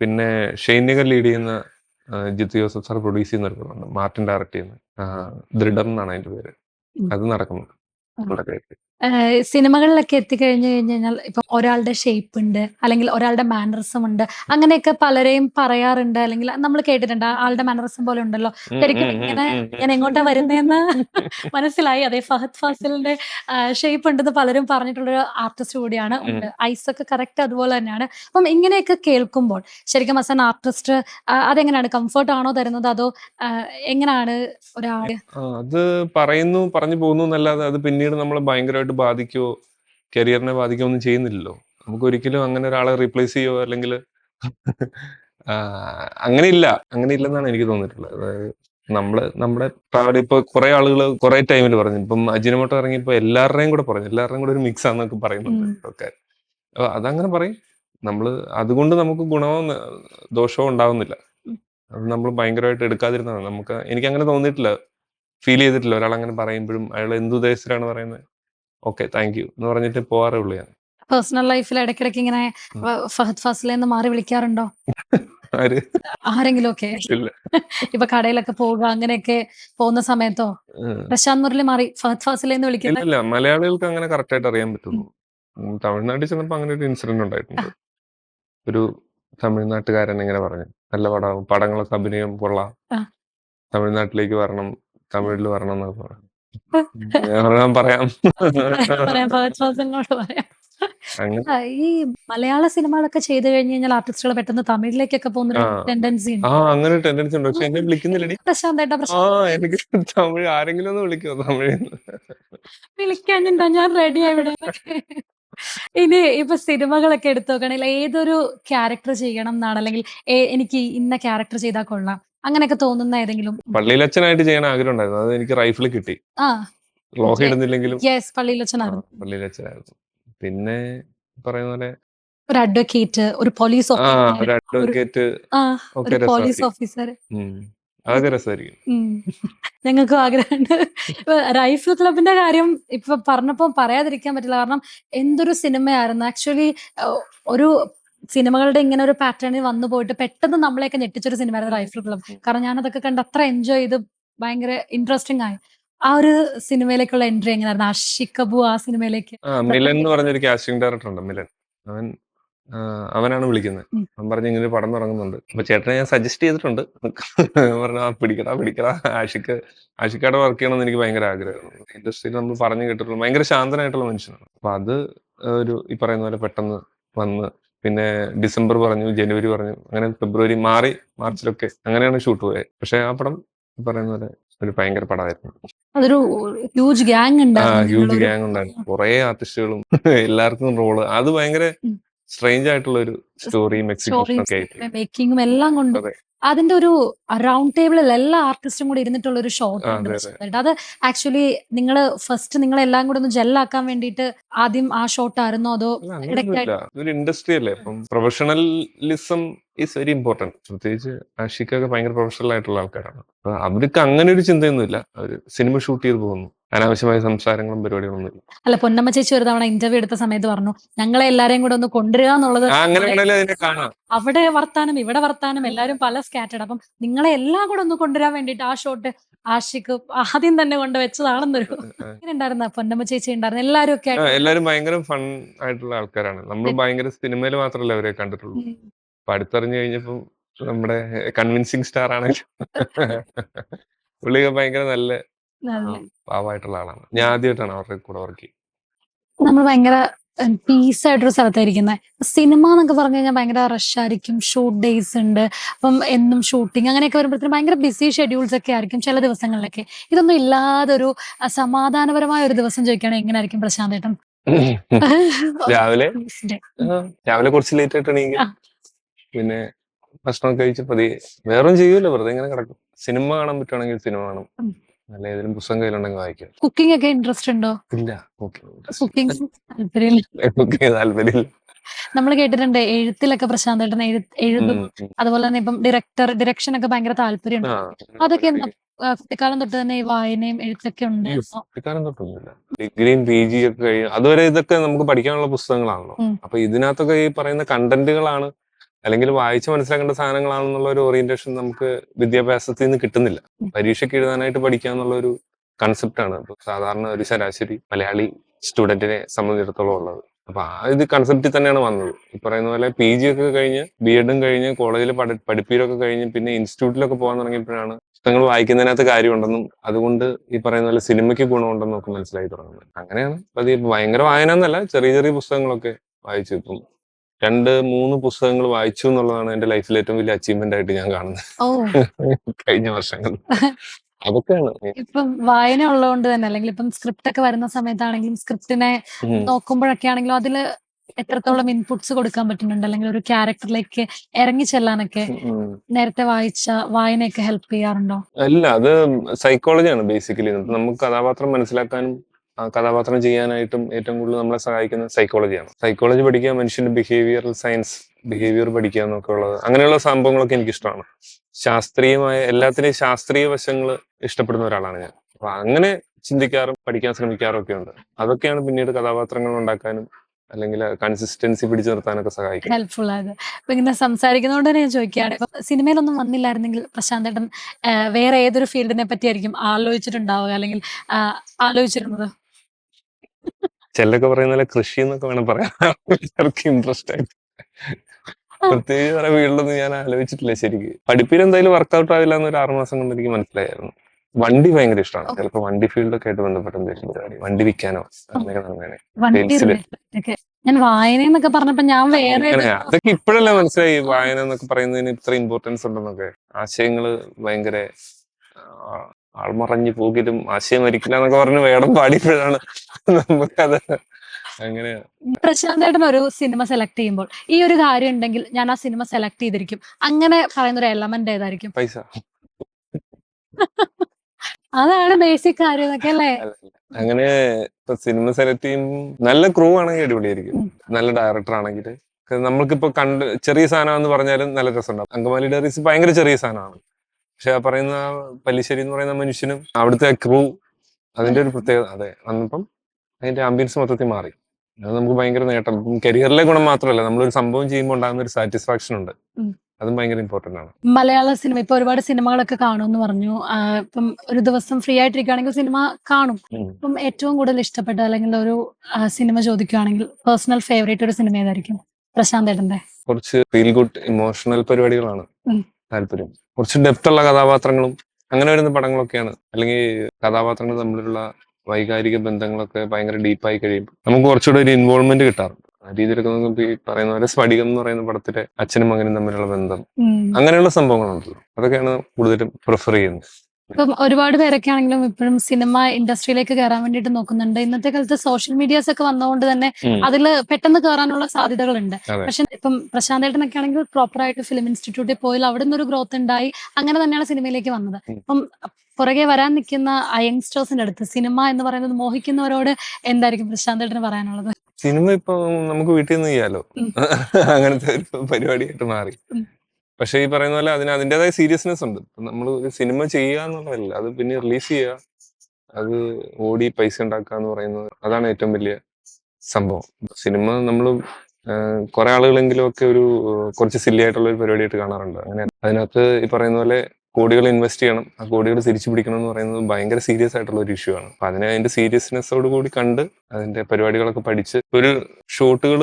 പിന്നെ ഷൈനികൻ ലീഡ് ചെയ്യുന്ന ജിത്തു ജോസഫ് സാർ പ്രൊഡ്യൂസ് ചെയ്യുന്ന ഒരു പടമുണ്ട്. മാർട്ടിൻ ഡയറക്ട് ചെയ്യുന്ന ദൃഢം എന്നാണ് അതിന്റെ പേര്. അത് നടക്കുന്നു. സിനിമകളിലൊക്കെ എത്തിക്കഴിഞ്ഞു കഴിഞ്ഞു കഴിഞ്ഞാൽ ഇപ്പം ഒരാളുടെ ഷേപ്പ് ഉണ്ട് അല്ലെങ്കിൽ ഒരാളുടെ മാനറിസം ഉണ്ട് അങ്ങനെയൊക്കെ പലരെയും പറയാറുണ്ട് അല്ലെങ്കിൽ നമ്മൾ കേട്ടിട്ടുണ്ട് ആ ആളുടെ മാനറിസം പോലെ ഉണ്ടല്ലോ. ശരിക്കും ഇങ്ങനെ. ഞാൻ എങ്ങോട്ടാ വരുന്നതെന്ന് മനസ്സിലായി. അതെ ഫഹദ് ഫാസിലിന്റെ ഷേപ്പ് ഉണ്ടെന്ന് പലരും പറഞ്ഞിട്ടുള്ളൊരു ആർട്ടിസ്റ്റ് കൂടിയാണ് ഉണ്ട്. ഐസൊക്കെ കറക്റ്റ് അതുപോലെ തന്നെയാണ്. അപ്പം ഇങ്ങനെയൊക്കെ കേൾക്കുമ്പോൾ ശരിക്കും അസ് ആർട്ടിസ്റ്റ് അതെങ്ങനെയാണ്? കംഫർട്ട് ആണോ തരുന്നത്? അതോ എങ്ങനെയാണ് ഒരാൾ അത് പറയുന്നു പറഞ്ഞു പോകുന്നു എന്നല്ലാതെ അത് പിന്നീട് നമ്മൾ ഭയങ്കരമായിട്ട് ബാധിക്കുകയോ കരിയറിനെ ബാധിക്കുകയോ ഒന്നും ചെയ്യുന്നില്ലല്ലോ. നമുക്ക് ഒരിക്കലും അങ്ങനെ ഒരാളെ റീപ്ലേസ് ചെയ്യോ? അല്ലെങ്കിൽ അങ്ങനെ ഇല്ല അങ്ങനെ ഇല്ലെന്നാണ് എനിക്ക് തോന്നിയിട്ടുള്ളത്. അതായത് നമ്മൾ നമ്മുടെ പ്രായം ഇപ്പൊ കുറെ ആളുകൾ കുറെ ടൈമിൽ പറഞ്ഞു. ഇപ്പം അജിനമോട്ടോ ഇറങ്ങിയപ്പോ എല്ലാവരുടെയും കൂടെ പറഞ്ഞു. എല്ലാവരുടെയും കൂടെ ഒരു മിക്സ് ആണെന്നൊക്കെ പറയുന്നുണ്ട്. ഒക്കെ അപ്പൊ അതങ്ങനെ പറയും. നമ്മൾ അതുകൊണ്ട് നമുക്ക് ഗുണമോ ദോഷവും ദോഷമോ ഉണ്ടാവുന്നില്ല. അത് നമ്മൾ ഭയങ്കരമായിട്ട് എടുക്കാതിരുന്നതാണ്. നമുക്ക് എനിക്ക് അങ്ങനെ തോന്നിയിട്ടില്ല. ഫീൽ ചെയ്തിട്ടില്ല. ഒരാൾ അങ്ങനെ പറയുമ്പോഴും അയാൾ എന്തുദ്ദേശത്തിലാണ് പറയുന്നത്? Okay thank you. എന്ന് പറഞ്ഞിട്ട് പോവാറേ ഉള്ളൂ ഞാൻ. പേഴ്സണൽ ലൈഫിൽ ഇടയ്ക്കിടയ്ക്ക് ഇങ്ങനെ ഫഹദ് ഫാസിലെ മാറി വിളിക്കാറുണ്ടോ? ആര്? ആരെങ്കിലും ഒക്കെ? ഇപ്പൊ കടയിലൊക്കെ പോവുക അങ്ങനെയൊക്കെ പോകുന്ന സമയത്തോ? പ്രശാന്ത് മുരളി മാറി ഫഹദ് ഫാസിലെ എന്ന് വിളിക്കുന്നത് മലയാളികൾക്ക് അങ്ങനെ കറക്റ്റ് ആയിട്ട് അറിയാൻ പറ്റുന്നു തമിഴ്നാട്ടിൽ ചെന്നപ്പോ അങ്ങനെ ഒരു ഇൻസിഡന്റ് ഉണ്ടായിട്ടുണ്ട്. ഒരു തമിഴ്നാട്ടുകാരൻ ഇങ്ങനെ പറഞ്ഞു നല്ല പടം പടങ്ങളൊക്കെ അഭിനയം കൊള്ളാം. തമിഴ്നാട്ടിലേക്ക് വരണം തമിഴിൽ വരണം എന്നൊക്കെ പറഞ്ഞു. ഞാൻ പറയാം. പറയാം. ഈ മലയാള സിനിമകളൊക്കെ ചെയ്തു കഴിഞ്ഞു കഴിഞ്ഞാൽ ആർട്ടിസ്റ്റുകൾ പെട്ടെന്ന് തമിഴിലേക്കൊക്കെ പോകുന്ന. ടെൻഡൻസി ഉണ്ട്. അങ്ങനെ ടെൻഡൻസി ഉണ്ട്. പക്ഷെ എന്നെ പ്രശാന്ത്. എനിക്ക് തമിഴ് ആരെങ്കിലും ഒന്ന് വിളിക്കുമോ? തമിഴ്. വിളിക്കാനുണ്ടോ ഞാൻ റെഡി ഇവിടെ ഇനി ഇപ്പൊ സിനിമകളൊക്കെ എടുത്തു നോക്കണെങ്കിൽ ഏതൊരു ക്യാരക്ടർ ചെയ്യണം എന്നാണ്? അല്ലെങ്കിൽ എനിക്ക് ഇന്ന ക്യാരക്ടർ ചെയ്താൽ കൊള്ളാം. അങ്ങനെയൊക്കെ തോന്നുന്ന ഏതെങ്കിലും പള്ളിയിലച്ഛനായിട്ട് ചെയ്യാൻ ആഗ്രഹം ഉണ്ടായിരുന്നു അത് എനിക്ക് റൈഫിൾ കിട്ടി. ആ. ലോഹ. ഇടുന്നില്ലെങ്കിലും. യെസ് പള്ളിയിലച്ഛനായിരുന്നു. പള്ളിയിലച്ഛനായിരുന്നു. പിന്നെ പറയുന്ന പോലെ ഒരു അഡ്വക്കേറ്റ് ഒരു പോലീസ് ഓഫീസർ ഒരു അഡ്വക്കേറ്റ് പോലീസ് ഓഫീസർ. അതൊക്കെ രസമായിരിക്കും. ഞങ്ങൾക്കും ആഗ്രഹമുണ്ട്. ഇപ്പൊ റൈഫിൾ ക്ലബിന്റെ കാര്യം ഇപ്പൊ പറഞ്ഞപ്പോ പറയാതിരിക്കാൻ പറ്റില്ല. കാരണം എന്തൊരു സിനിമയായിരുന്നു. ആക്ച്വലി ഒരു സിനിമകളുടെ ഇങ്ങനെ ഒരു പാറ്റേണിൽ വന്നു പോയിട്ട് പെട്ടെന്ന് നമ്മളെയൊക്കെ ഞെട്ടിച്ചൊരു സിനിമയായിരുന്നു റൈഫിൾ ക്ലബ് കാരണം ഞാൻ അതൊക്കെ കണ്ട് അത്ര എൻജോയ് ചെയ്ത് ഭയങ്കര ഇൻട്രസ്റ്റിംഗ് ആയി. ആ ഒരു സിനിമയിലേക്കുള്ള എൻട്രി എങ്ങനെയായിരുന്നു? ആഷിക് കബു ആ സിനിമയിലേക്ക്? മിലൻ എന്ന് പറഞ്ഞൊരു കാസ്റ്റിംഗ് ഡയറക്ടർ ഉണ്ട് മിലൻ. അവൻ അവനാണ് വിളിക്കുന്നത്. അവൻ പറഞ്ഞു ഇങ്ങനെ പടം തുടങ്ങുന്നുണ്ട്. അപ്പൊ ചേട്ടനെ ഞാൻ സജസ്റ്റ് ചെയ്തിട്ടുണ്ട്. പറഞ്ഞു ആ പിടിക്കടാ പിടിക്കടാ. ആഷിക്ക് ആഷിക്കാടെ വർക്ക് ചെയ്യണമെന്ന് എനിക്ക് ഭയങ്കര ആഗ്രഹമായിരുന്നു. ഇൻഡസ്ട്രിയിൽ നമ്മൾ പറഞ്ഞു കേട്ടിട്ടുള്ളൂ ഭയങ്കര ശാന്തനായിട്ടുള്ള മനുഷ്യനാണ്. അപ്പൊ അത് ഒരു ഈ പറയുന്ന പോലെ പെട്ടെന്ന് വന്ന് പിന്നെ ഡിസംബർ പറഞ്ഞു ജനുവരി പറഞ്ഞു അങ്ങനെ ഫെബ്രുവരി മാറി മാർച്ചിലൊക്കെ അങ്ങനെയാണ് ഷൂട്ട് പോയത്. പക്ഷെ ആ പടം പറയുന്ന പോലെ ഒരു ഭയങ്കര പടമായിരുന്നു. അതൊരു ഹ്യൂജ് ഗ്യാങ് ഹ്യൂജ് ഗ്യാങ് ഉണ്ടായിരുന്നു. കുറെ ആർട്ടിസ്റ്റുകളും എല്ലാവർക്കും റോൾ അത് ഭയങ്കര. സ്ട്രേഞ്ച് ആയിട്ടുള്ള ഒരു സ്റ്റോറി എക്സിക്യൂഷനും ഒക്കെ ആയിട്ട്. മേക്കിങ്ങും എല്ലാം കൊണ്ട്. അതിന്റെ ഒരു റൗണ്ട് ടേബിളിൽ എല്ലാ ആർട്ടിസ്റ്റും കൂടി ഇരുന്നിട്ടുള്ള ഒരു ഷോട്ട് ഉണ്ട് അതെ, ആക്ച്വലി നിങ്ങൾ ഫസ്റ്റ് നിങ്ങൾ എല്ലാം കൂടെ ഒന്ന് ജെല്ലാക്കാൻ വേണ്ടിയിട്ട് ആദ്യം ആ ഷോട്ട് ആയിരുന്നോ? അതോ ഇൻഡസ്ട്രി അല്ലേ? പ്രൊഫഷണലിസം ഈസ് വെരി ഇമ്പോർട്ടന്റ് പ്രത്യേകിച്ച് ആഷിക്കൊക്കെ ഭയങ്കര പ്രൊഫഷണൽ ആയിട്ടുള്ള ആൾക്കാരാണ്. അവർക്ക് അങ്ങനെ ഒരു ചിന്തയൊന്നുമില്ല. അവർ സിനിമ ഷൂട്ട് ചെയ്ത് പോകുന്നു. അനാവശ്യമായ സംസാരങ്ങളും പരിപാടികളൊന്നും ഇല്ല. അല്ല പൊന്നമ്മ ചേച്ചി ഒരു തവണ ഇന്റർവ്യൂ എടുത്ത സമയത്ത് പറഞ്ഞു ഞങ്ങളെ എല്ലാരെയും കൂടെ ഒന്ന് കൊണ്ടുവരിക എന്നുള്ളത് അവിടെ വർത്താനം ഇവിടെ വർത്താനം എല്ലാരും പല സ്കാറ്റേഡ് അപ്പം നിങ്ങളെ എല്ലാം കൂടെ ഒന്ന് കൊണ്ടുവരാൻ വേണ്ടിട്ട് ആ ഷോട്ട് ആഷിക്ക് ആദ്യം തന്നെ കൊണ്ട് വെച്ചതാണെന്നൊരു ഉണ്ടായിരുന്ന പൊന്നമ്മ ചേച്ചി ഉണ്ടായിരുന്നു. എല്ലാരും ഒക്കെ എല്ലാരും ഭയങ്കര ഫൺ ആയിട്ടുള്ള ആൾക്കാരാണ്. നമ്മൾ ഭയങ്കര സിനിമയിൽ മാത്രമല്ല അവരെ കണ്ടിട്ടുള്ളൂ. പഠിത്തറിഞ്ഞു അപ്പൊ അടുത്തറിഞ്ഞു കഴിഞ്ഞപ്പോ നമ്മുടെ കൺവിൻസിങ് സ്റ്റാർ ആണെങ്കിലും പുള്ളിയൊക്കെ ഭയങ്കര നല്ല പാവമായിട്ടുള്ള ആളാണ്. ഞാൻ ആദ്യമായിട്ടാണ് അവരുടെ കൂടെ വർക്ക് നമ്മൾ ഭയങ്കര പീസ് ആയിട്ടൊരു സ്ഥലത്തായിരിക്കുന്നത് സിനിമ എന്നൊക്കെ പറഞ്ഞു കഴിഞ്ഞാൽ ഭയങ്കര റഷ് ആയിരിക്കും ഷൂട്ട് ഡേയ്സ് ഉണ്ട്. അപ്പം എന്നും ഷൂട്ടിങ് അങ്ങനെയൊക്കെ വരുമ്പോഴത്തേക്കും ഭയങ്കര ബിസി ഷെഡ്യൂൾസ് ഒക്കെ ആയിരിക്കും ചില ദിവസങ്ങളിലൊക്കെ. ഇതൊന്നും ഇല്ലാതെ ഒരു സമാധാനപരമായ ഒരു ദിവസം ചോദിക്കുകയാണെങ്കിൽ എങ്ങനെയായിരിക്കും പ്രശാന്ത് ഏട്ടൻ? രാവിലെ? രാവിലെ കുറച്ച് ലേറ്റ് ആയിട്ട് എണീക്കും. പിന്നെ ഭക്ഷണം കഴിച്ച് പതിയെ വേറൊന്നും ചെയ്യൂല വെറുതെ ഇങ്ങനെ കിടക്കും. സിനിമ കാണാൻ പറ്റുവാണെങ്കിൽ സിനിമ കാണും. ഉം. അല്ല ഏതെങ്കിലും പുസ്തകം കയ്യിലുണ്ടെങ്കിൽ വായിക്കും. കുക്കിംഗ് ഒക്കെ ഇൻട്രസ്റ്റ് ഉണ്ടോ? ഇല്ല. ഓക്കെ കുക്കിംഗ് താല്പര്യമില്ല. നമ്മൾ കേട്ടിട്ടുണ്ട് എഴുത്തിലൊക്കെ പ്രശാന്ത് ഏട്ടൻ എഴു എഴുതും. അതുപോലെ തന്നെ ഇപ്പം ഡയറക്ടർ ഡിറക്ഷൻ ഒക്കെ ഭയങ്കര താല്പര്യമുണ്ട്. അതൊക്കെ കുട്ടിക്കാലം തൊട്ട് തന്നെ ഈ വായനയും എഴുത്തൊക്കെ ഉണ്ട്. കുട്ടിക്കാലം തൊട്ടൊന്നുമില്ല. ഡിഗ്രിയും പി ജി ഒക്കെ കഴിഞ്ഞു അതുവരെ ഇതൊക്കെ നമുക്ക് പഠിക്കാനുള്ള പുസ്തകങ്ങളാണല്ലോ. അപ്പൊ ഇതിനകത്തൊക്കെ ഈ പറയുന്ന കണ്ടന്റുകളാണ് അല്ലെങ്കിൽ വായിച്ച് മനസ്സിലാക്കേണ്ട സാധനങ്ങളാണെന്നുള്ള ഒരു ഓറിയന്റേഷൻ നമുക്ക് വിദ്യാഭ്യാസത്തിൽ നിന്ന് കിട്ടുന്നില്ല. പരീക്ഷയ്ക്ക് എഴുതാനായിട്ട് പഠിക്കുക എന്നുള്ള ഒരു കൺസെപ്റ്റാണ് സാധാരണ ഒരു ശരാശരി മലയാളി സ്റ്റുഡന്റിനെ സംബന്ധിച്ചിടത്തോളം ഉള്ളത്. അപ്പൊ ആ ഇത് കൺസെപ്റ്റിൽ തന്നെയാണ് വന്നത്. ഈ പറയുന്ന പോലെ പി ജി ഒക്കെ കഴിഞ്ഞ് ബി എഡും കഴിഞ്ഞ് കോളേജിൽ പഠി പഠിപ്പീരൊക്കെ കഴിഞ്ഞ് പിന്നെ ഇൻസ്റ്റിറ്റ്യൂട്ടിലൊക്കെ പോകാൻ തുടങ്ങിയപ്പോഴാണ് പുസ്തകങ്ങൾ വായിക്കുന്നതിനകത്ത് കാര്യമുണ്ടെന്നും അതുകൊണ്ട് ഈ പറയുന്ന പോലെ സിനിമയ്ക്ക് ഗുണമുണ്ടെന്നും ഒക്കെ മനസ്സിലായി തുടങ്ങുന്നത്. അങ്ങനെയാണ് പതിയെ ഭയങ്കര വായന എന്നല്ല ചെറിയ ചെറിയ പുസ്തകങ്ങളൊക്കെ വായിച്ചു. ഇപ്പം രണ്ട് മൂന്ന് പുസ്തകങ്ങൾ വായിച്ചു എന്നുള്ളതാണ് എന്റെ ലൈഫിൽ ഏറ്റവും വലിയ അച്ചീവ്മെന്റ് ആയിട്ട് ഞാൻ കാണുന്നത്. കഴിഞ്ഞ വർഷങ്ങളിൽ. അതൊക്കെയാണ്. ഇപ്പം വായന ഉള്ളതുകൊണ്ട് തന്നെ അല്ലെങ്കിൽ ഇപ്പം സ്ക്രിപ്റ്റ് ഒക്കെ വരുന്ന സമയത്താണെങ്കിലും സ്ക്രിപ്റ്റിനെ നോക്കുമ്പോഴൊക്കെ ആണെങ്കിലും അതിൽ എത്രത്തോളം ഇൻപുട്സ് കൊടുക്കാൻ പറ്റുന്നുണ്ട്? അല്ലെങ്കിൽ ഒരു ക്യാരക്ടറിലേക്ക് ഇറങ്ങി ചെല്ലാനൊക്കെ. നേരത്തെ വായിച്ച വായനയൊക്കെ ഹെൽപ്പ് ചെയ്യാറുണ്ടോ? അല്ല അത് സൈക്കോളജിയാണ് ബേസിക്കലി നമുക്ക് കഥാപാത്രം മനസ്സിലാക്കാനും ആ കഥാപാത്രം ചെയ്യാനായിട്ടും ഏറ്റവും കൂടുതൽ നമ്മളെ സഹായിക്കുന്ന സൈക്കോളജിയാണ് സൈക്കോളജി പഠിക്കുക മനുഷ്യന്റെ ബിഹേവിയറൽ സയൻസ് ബിഹേവിയർ പഠിക്കുക എന്നൊക്കെ ഉള്ളത്. അങ്ങനെയുള്ള സംഭവങ്ങളൊക്കെ എനിക്കിഷ്ടമാണ്. ശാസ്ത്രീയമായ എല്ലാത്തിനെയും ശാസ്ത്രീയ വശങ്ങൾ ഇഷ്ടപ്പെടുന്ന ഒരാളാണ് ഞാൻ. അപ്പൊ അങ്ങനെ ചിന്തിക്കാറും പഠിക്കാൻ ശ്രമിക്കാറും ഒക്കെ ഉണ്ട്. അതൊക്കെയാണ് പിന്നീട് കഥാപാത്രങ്ങൾ ഉണ്ടാക്കാനും അല്ലെങ്കിൽ കൺസിസ്റ്റൻസി പിടിച്ചു നിർത്താനൊക്കെ സഹായിക്കും ഹെൽപ്ഫുൾ ആയത് അപ്പൊ ഇങ്ങനെ സംസാരിക്കുന്നതുകൊണ്ട് തന്നെ ഞാൻ ചോദിക്കുകയാണ്. ഇപ്പൊ സിനിമയിലൊന്നും വന്നില്ലായിരുന്നെങ്കിൽ പ്രശാന്ത ഏട്ടൻ വേറെ ഏതൊരു ഫീൽഡിനെ പറ്റിയായിരിക്കും ആലോചിച്ചിട്ടുണ്ടാവുക അല്ലെങ്കിൽ ആലോചിച്ചിരുന്നത്? ചിലരൊക്കെ പറയുന്ന പോലെ കൃഷി എന്നൊക്കെ വേണം എല്ലാവർക്കും ഇൻട്രസ്റ്റ് ആയിട്ട്. പ്രത്യേകിച്ച് വേറെ വീട്ടിലൊന്നും ഞാൻ ആലോചിച്ചിട്ടില്ല ശരിക്ക്. പഠിപ്പിൽ എന്തായാലും വർക്ക്ഔട്ട് ആവില്ല എന്നൊരു ആറു ആറുമാസം കൊണ്ട് എനിക്ക് മനസ്സിലായിരുന്നു. വണ്ടി ഭയങ്കര ഇഷ്ടമാണ് ചിലപ്പോ വണ്ടി ഫീൽഡൊക്കെ ആയിട്ട് ബന്ധപ്പെട്ട എന്തെങ്കിലും പരിപാടി വണ്ടി വിൽക്കാനോ അങ്ങനെയൊക്കെ നടന്നേനെ വണ്ടി Sales ൽ. related ഒക്കെ ഞാൻ വായന എന്നൊക്കെ പറഞ്ഞപ്പോ ഞാൻ വേറെ അങ്ങനെ. അതൊക്കെ ഇപ്പോഴല്ലേ മനസ്സിലായി. വായന എന്നൊക്കെ പറയുന്നതിന് ഇത്ര ഇമ്പോർട്ടൻസ് ഉണ്ടെന്നൊക്കെ. ആശയങ്ങൾ ഭയങ്കര ആ, ആൾമറഞ്ഞു പോകിലും ആശയം ഒരിക്കലും എന്നൊക്കെ പറഞ്ഞ് വേടം പാടിയപ്പോഴാണ് നമുക്കത് അങ്ങനെ പ്രശാന്ത് ഏട്ടൻ ഒരു സിനിമ സെലക്ട് ചെയ്യുമ്പോൾ ഈ ഒരു കാര്യം ഉണ്ടെങ്കിൽ ഞാൻ ആ സിനിമ സെലക്ട് ചെയ്തിരിക്കും. അങ്ങനെ പറയുന്ന ഒരു എലമെന്റ് ഏതായിരിക്കും? പൈസ. അതാണ് ബേസിക് കാര്യം എന്നൊക്കെ അല്ലേ. അങ്ങനെ ഇപ്പൊ സിനിമ സെലക്ട് ചെയ്യുമ്പോൾ നല്ല ക്രൂ ആണെങ്കിൽ അടിപൊളിയായിരിക്കും. നല്ല ഡയറക്ടർ ആണെങ്കിൽ. നമ്മൾക്കിപ്പോ കണ്ട് ചെറിയ സാധനം എന്ന് പറഞ്ഞാലും നല്ല രസമുണ്ടാവും. അങ്കമാലി ഡയറീസ് ഭയങ്കര ചെറിയ സാധനമാണ്. പക്ഷെ ആ പറയുന്ന പല്ലിശ്ശേരി എന്ന് പറയുന്ന മനുഷ്യനും അവിടുത്തെ ക്രൂ അതിന്റെ ഒരു പ്രത്യേകത അതെ വന്നപ്പം അതിന്റെ ആംബിയൻസ് മൊത്തത്തിൽ മാറി. അത് നമുക്ക് ഭയങ്കര നേട്ടം. കരിയറിലെ ഗുണം മാത്രമല്ല നമ്മളൊരു സംഭവം ചെയ്യുമ്പോൾ ഉണ്ടാകുന്ന ഒരു സാറ്റിസ്ഫാക്ഷൻ ഉണ്ട്. അതും ഭയങ്കര ഇമ്പോർട്ടന്റ് ആണ്. മലയാള സിനിമ ഇപ്പൊ ഒരുപാട് സിനിമകളൊക്കെ കാണുമെന്ന് പറഞ്ഞു. ഇപ്പം ഒരു ദിവസം ഫ്രീ ആയിട്ടിരിക്കുകയാണെങ്കിൽ സിനിമ കാണും. ഇപ്പം ഏറ്റവും കൂടുതൽ ഇഷ്ടപ്പെട്ട അല്ലെങ്കിൽ ഒരു സിനിമ ചോദിക്കുകയാണെങ്കിൽ പേഴ്സണൽ ഫേവറേറ്റ് ഒരു സിനിമ ഏതായിരിക്കും? പ്രശാന്ത് ഏട്ടന്റെ കുറച്ച് ഫീൽ ഗുഡ് ഇമോഷണൽ പരിപാടികളാണ്. താല്പര്യം. കുറച്ച് ഡെപ്ത് ഉള്ള കഥാപാത്രങ്ങളും അങ്ങനെ വരുന്ന പടങ്ങളൊക്കെയാണ്. അല്ലെങ്കിൽ കഥാപാത്രങ്ങൾ തമ്മിലുള്ള വൈകാരിക ബന്ധങ്ങളൊക്കെ ഭയങ്കര ഡീപ്പായി കഴിയുമ്പോൾ നമുക്ക് കുറച്ചുകൂടെ ഒരു ഇൻവോൾവ്മെന്റ് കിട്ടാറുണ്ട്. ആ രീതിയിലൊക്കെ നമുക്ക് ഈ പറയുന്ന പോലെ സ്ഫടികം എന്ന് പറയുന്ന പടത്തിലെ അച്ഛനും മകനും തമ്മിലുള്ള ബന്ധം. അങ്ങനെയുള്ള സംഭവങ്ങളുണ്ടല്ലോ. അതൊക്കെയാണ് കൂടുതലും പ്രിഫർ ചെയ്യുന്നത്. ഇപ്പം ഒരുപാട് പേരൊക്കെ ആണെങ്കിലും ഇപ്പോഴും സിനിമ ഇൻഡസ്ട്രിയിലേക്ക് കയറാൻ വേണ്ടിയിട്ട് നോക്കുന്നുണ്ട്. ഇന്നത്തെ കാലത്ത് സോഷ്യൽ മീഡിയാസ് ഒക്കെ വന്നതുകൊണ്ട് തന്നെ അതിൽ പെട്ടെന്ന് കയറാനുള്ള സാധ്യതകളുണ്ട്. പക്ഷെ ഇപ്പം പ്രശാന്ത് ഏട്ടനൊക്കെ ആണെങ്കിൽ പ്രോപ്പർ ആയിട്ട് ഫിലിം ഇൻസ്റ്റിറ്റ്യൂട്ടിൽ പോയി അവിടെ നിന്നൊരു ഗ്രോത്ത് ഉണ്ടായി. അങ്ങനെ തന്നെയാണ് സിനിമയിലേക്ക് വന്നത്. അപ്പം പുറകെ വരാൻ നിൽക്കുന്ന യങ്സ്റ്റേഴ്സിന്റെ അടുത്ത് സിനിമ എന്ന് പറയുന്നത് മോഹിക്കുന്നവരോട് എന്തായിരിക്കും പ്രശാന്ത് ഏട്ടന് പറയാനുള്ളത്? സിനിമ ഇപ്പൊ നമുക്ക് വീട്ടിൽ നിന്ന് ചെയ്യാലോ? അങ്ങനത്തെ ഒരു പരിപാടിയായിട്ട് മാറി. പക്ഷെ ഈ പറയുന്ന പോലെ അതിന് അതിന്റെതായ സീരിയസ്നെസ് ഉണ്ട്. നമ്മൾ ഒരു സിനിമ ചെയ്യുക എന്നുള്ളതല്ല. അത് പിന്നെ റിലീസ് ചെയ്യുക. അത് ഓടി പൈസ ഉണ്ടാക്കുക എന്ന് പറയുന്നത് അതാണ് ഏറ്റവും വലിയ സംഭവം. സിനിമ നമ്മൾ കുറെ ആളുകളെങ്കിലും ഒക്കെ ഒരു കുറച്ച് സില്ലി ആയിട്ടുള്ള ഒരു പരിപാടിയായിട്ട് കാണാറുണ്ട്. അങ്ങനെ അതിനകത്ത് ഈ പറയുന്ന പോലെ കോടികൾ ഇൻവെസ്റ്റ് ചെയ്യണം. ആ കോടികൾ തിരിച്ചു പിടിക്കണം എന്ന് പറയുന്നത് ഭയങ്കര സീരിയസ് ആയിട്ടുള്ള ഒരു ഇഷ്യൂ ആണ്. അപ്പൊ അതിനെ അതിന്റെ സീരിയസ്നെസ്സോട് കൂടി കണ്ട് അതിന്റെ പരിപാടികളൊക്കെ പഠിച്ച് ഒരു ഷോട്ടുകൾ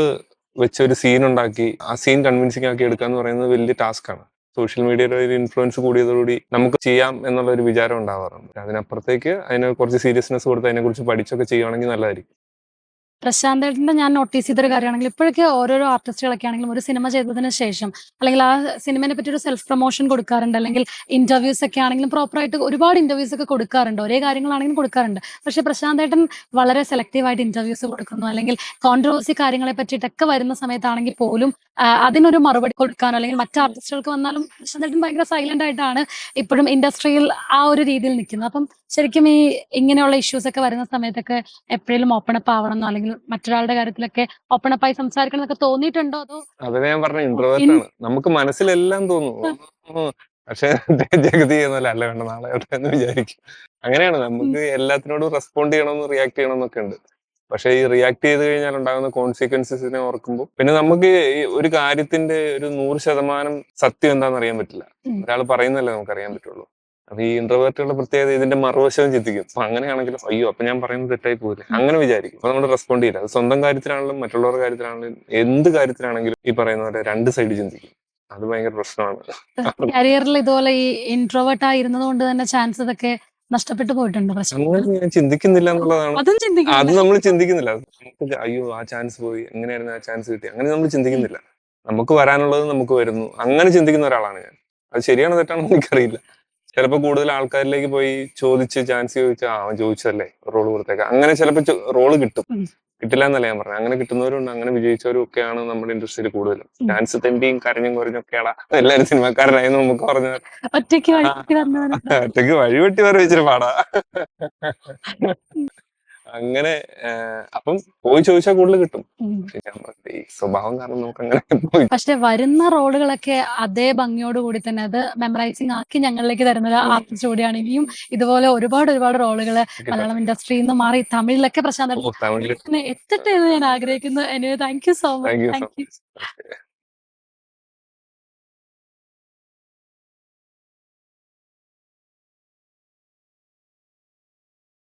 വെച്ച് ഒരു സീൻ ഉണ്ടാക്കി ആ സീൻ കൺവിൻസിങ് ആക്കി എടുക്കുക എന്ന് പറയുന്നത് വലിയ ടാസ്ക് ആണ് സോഷ്യൽ മീഡിയയുടെ ഒരു ഇൻഫ്ലുവൻസ് കൂടിയതോടുകൂടി നമുക്ക് ചെയ്യാം എന്നുള്ള ഒരു വിചാരം ഉണ്ടാവാറുണ്ട്. അതിനപ്പുറത്തേക്ക് അതിന് കുറച്ച് സീരിയസ്നെസ് കൊടുത്ത് അതിനെക്കുറിച്ച് പഠിച്ചൊക്കെ ചെയ്യുകയാണെങ്കിൽ നല്ലതായിരിക്കും. പ്രശാന്ത് ഏട്ടന്റെ ഞാൻ നോട്ടീസ് ചെയ്തൊരു കാര്യമാണെങ്കിൽ ഇപ്പോഴൊക്കെ ഓരോരോ ആർട്ടിസ്റ്റുകളൊക്കെ ആണെങ്കിലും ഒരു സിനിമ ചെയ്തതിന് ശേഷം അല്ലെങ്കിൽ ആ സിനിമയെ പറ്റി ഒരു സെൽഫ് പ്രൊമോഷൻ കൊടുക്കാറുണ്ട്. അല്ലെങ്കിൽ ഇന്റർവ്യൂസ് ഒക്കെ ആണെങ്കിലും പ്രോപ്പർ ആയിട്ട് ഒരുപാട് ഇന്റർവ്യൂസ് ഒക്കെ കൊടുക്കാറുണ്ട്. ഒരേ കാര്യങ്ങളാണെങ്കിലും കൊടുക്കാറുണ്ട്. പക്ഷെ പ്രശാന്തേട്ടൻ വളരെ സെലക്റ്റീവായിട്ട് ഇന്റർവ്യൂസ് കൊടുക്കുന്നു. അല്ലെങ്കിൽ കോൺട്രവേഴ്സി കാര്യങ്ങളെ പറ്റിയിട്ടൊക്കെ വരുന്ന സമയത്താണെങ്കിൽ പോലും അതിനൊരു മറുപടി കൊടുക്കാനോ അല്ലെങ്കിൽ മറ്റു ആർട്ടിസ്റ്റുകൾക്ക് വന്നാലും പ്രശാന്തേട്ടൻ ഭയങ്കര സൈലന്റ് ആയിട്ടാണ് ഇപ്പോഴും ഇൻഡസ്ട്രിയിൽ ആ ഒരു രീതിയിൽ നിൽക്കുന്നത്. അപ്പം ശരിക്കും ഈ ഇങ്ങനെയുള്ള ഇഷ്യൂസ് ഒക്കെ വരുന്ന സമയത്തൊക്കെ എപ്പോഴേലും ഓപ്പൺ അപ്പ് ആവണമെന്നോ അല്ലെങ്കിൽ മറ്റൊരാളുടെ കാര്യത്തിലൊക്കെ ഓപ്പൺ അപ്പ് ആയി സംസാരിക്കണം എന്നൊക്കെ തോന്നിയിട്ടുണ്ടോ? അതോ അതെ ഞാൻ പറഞ്ഞ ഇൻട്രോവേർട്ട് ആണ്. നമുക്ക് മനസ്സിലെല്ലാം തോന്നും. പക്ഷെ ജഗതി അല്ല വേണ്ട നാളെ എന്ന് വിചാരിക്കും. അങ്ങനെയാണ്. നമുക്ക് എല്ലാത്തിനോടും റെസ്പോണ്ട് ചെയ്യണമെന്ന് റിയാക്ട് ചെയ്യണമെന്നൊക്കെ ഉണ്ട്. പക്ഷെ ഈ റിയാക്ട് ചെയ്ത് കഴിഞ്ഞാൽ ഉണ്ടാകുന്ന കോൺസിക്വൻസസിനെ ഓർക്കുമ്പോൾ പിന്നെ നമുക്ക് ഈ ഒരു കാര്യത്തിന്റെ ഒരു നൂറ് ശതമാനം സത്യം എന്താണെന്ന് അറിയാൻ പറ്റില്ല. ഒരാൾ പറയുന്നല്ലേ നമുക്ക് അറിയാൻ പറ്റുള്ളൂ. അപ്പൊ ഈ ഇന്റർവേർട്ടുകളുടെ പ്രത്യേകത ഇതിന്റെ മറുവശവും ചിന്തിക്കും. അപ്പൊ അങ്ങനെയാണെങ്കിലും അയ്യോ അപ്പൊ ഞാൻ പറയുന്നത് തെറ്റായി പോകില്ല അങ്ങനെ വിചാരിക്കും. അപ്പൊ നമ്മൾ റെസ്പോണ്ട് ചെയ്യില്ല. അത് സ്വന്തം കാര്യത്തിലാണെങ്കിലും മറ്റുള്ളവരുടെ കാര്യത്തിലാണെങ്കിലും എന്ത് കാര്യത്തിലാണെങ്കിലും ഈ പറയുന്ന പോലെ രണ്ട് സൈഡ് ചിന്തിക്കും. അത് ഭയങ്കര പ്രശ്നമാണ്. കരിയറിൽ ഇതുപോലെ ഈ ഇൻട്രോവേർട്ട് ആയിരുന്നത് കൊണ്ട് തന്നെ ചാൻസ് ഇതൊക്കെ നഷ്ടപ്പെട്ടു പോയിട്ടുണ്ട് ഞാൻ ചിന്തിക്കുന്നില്ല എന്നുള്ളതാണ്. അതും അത് നമ്മൾ ചിന്തിക്കുന്നില്ല. നമുക്ക് അയ്യോ ആ ചാൻസ് പോയി. എങ്ങനെയായിരുന്നു ആ ചാൻസ് കിട്ടി? അങ്ങനെ നമ്മൾ ചിന്തിക്കുന്നില്ല. നമുക്ക് വരാനുള്ളത് നമുക്ക് വരുന്നു. അങ്ങനെ ചിന്തിക്കുന്ന ഒരാളാണ് ഞാൻ. അത് ശരിയാണോ തെറ്റാണോ എനിക്കറിയില്ല. ചിലപ്പോൾ കൂടുതൽ ആൾക്കാരിലേക്ക് പോയി ചോദിച്ച് ചാൻസ് ചോദിച്ചാൽ ആ അവൻ ചോദിച്ചതല്ലേ? റോൾ കൊടുത്തേക്കാം. അങ്ങനെ ചിലപ്പോൾ റോൾ കിട്ടും. കിട്ടില്ല എന്നല്ല ഞാൻ പറഞ്ഞത് അങ്ങനെ കിട്ടുന്നവരുണ്ട് അങ്ങനെ വിജയിച്ചവരും ഒക്കെയാണ് നമ്മുടെ ഇൻഡസ്ട്രിയിൽ കൂടുതലും. ഡാൻസ് തെമ്പിയും തെണ്ടിയും കരഞ്ഞും കുറഞ്ഞും ഒക്കെയാടാ എല്ലാവരും സിനിമക്കാരനായി നമുക്ക് പറഞ്ഞു ഒറ്റയ്ക്ക് ഒറ്റയ്ക്ക് വഴിവെട്ടി വരെ വെച്ചിട്ട് പാടാ. അങ്ങനെ അപ്പം പോയി ചോദിച്ചാൽ കൂടുതൽ കിട്ടും. ഈ സ്വഭാവം കാരണം നമുക്ക് അങ്ങനെ പോയി പക്ഷെ വരുന്ന റോളുകളൊക്കെ അതേ ഭംഗിയോട് കൂടി തന്നെ അത് മെമ്മറൈസിങ് ആക്കി ഞങ്ങളിലേക്ക് തരുന്ന ഒരു ആർട്ടിസ്റ്റ് കൂടിയാണ്. ഇനിയും ഇതുപോലെ ഒരുപാട് ഒരുപാട് റോളുകൾ മലയാളം ഇൻഡസ്ട്രിയിൽ നിന്ന് മാറി തമിഴിലൊക്കെ പ്രശാന്ത് എത്തട്ടെ എന്ന് ഞാൻ ആഗ്രഹിക്കുന്നു. Anyway thank you so much thank you.